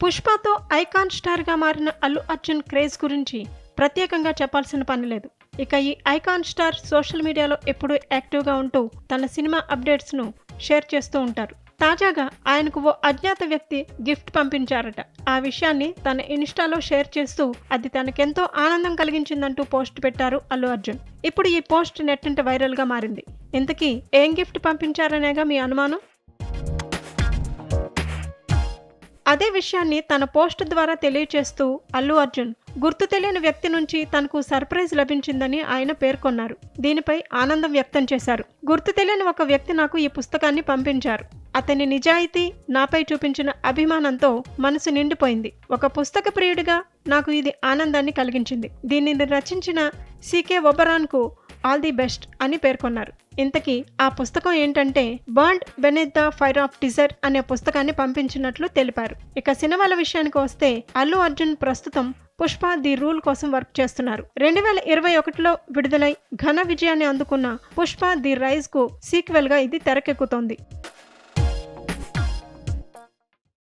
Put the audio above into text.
పుష్పతో icon స్టార్గా మారిన Allu Arjun craze గురించి ప్రత్యేకంగా చెప్పాల్సిన పని లేదు. ఇక ఈ ఐకాన్ స్టార్ సోషల్ మీడియాలో ఎప్పుడూ యాక్టివ్గా ఉంటూ తన సినిమా అప్డేట్స్ను షేర్ చేస్తూ ఉంటారు. తాజాగా ఆయనకు ఓ అజ్ఞాత వ్యక్తి గిఫ్ట్ పంపించారట. ఆ విషయాన్ని తన ఇన్స్టాలో షేర్ చేస్తూ అది తనకెంతో ఆనందం కలిగించిందంటూ పోస్ట్ పెట్టారు అల్లు అర్జున్. ఇప్పుడు ఈ పోస్ట్ నెట్టింట వైరల్గా మారింది. ఇంతకీ ఏం గిఫ్ట్ పంపించారనేగా మీ అనుమానం? అదే విషయాన్ని తన పోస్ట్ ద్వారా తెలియచేస్తూ అల్లు అర్జున్ గుర్తు తెలియని వ్యక్తి నుంచి తనకు సర్ప్రైజ్ లభించిందని ఆయన పేర్కొన్నారు. దీనిపై ఆనందం వ్యక్తం చేశారు. గుర్తు తెలియని ఒక వ్యక్తి నాకు ఈ పుస్తకాన్ని పంపించారు. అతని నిజాయితీ నాపై చూపించిన అభిమానంతో మనసు నిండిపోయింది. ఒక పుస్తక ప్రియుడిగా నాకు ఇది ఆనందాన్ని కలిగించింది. దీనిని రచించిన సీకే ఒబరాన్కు ఆల్ ది బెస్ట్ అని పేర్కొన్నారు. ఇంతకీ ఆ పుస్తకం ఏంటంటే bird beneath the fire of desire అనే పుస్తకాన్ని పంపించినట్లు తెలిపారు. ఇక సినిమాల విషయానికి వస్తే అల్లు అర్జున్ ప్రస్తుతం పుష్ప ది రూల్ కోసం వర్క్ చేస్తున్నారు. రెండు వేల ఇరవై ఒకటిలో విడుదలై ఘన విజయాన్ని అందుకున్న పుష్ప ది రైజ్కు సీక్వెల్గా ఇది తెరకెక్కుతోంది.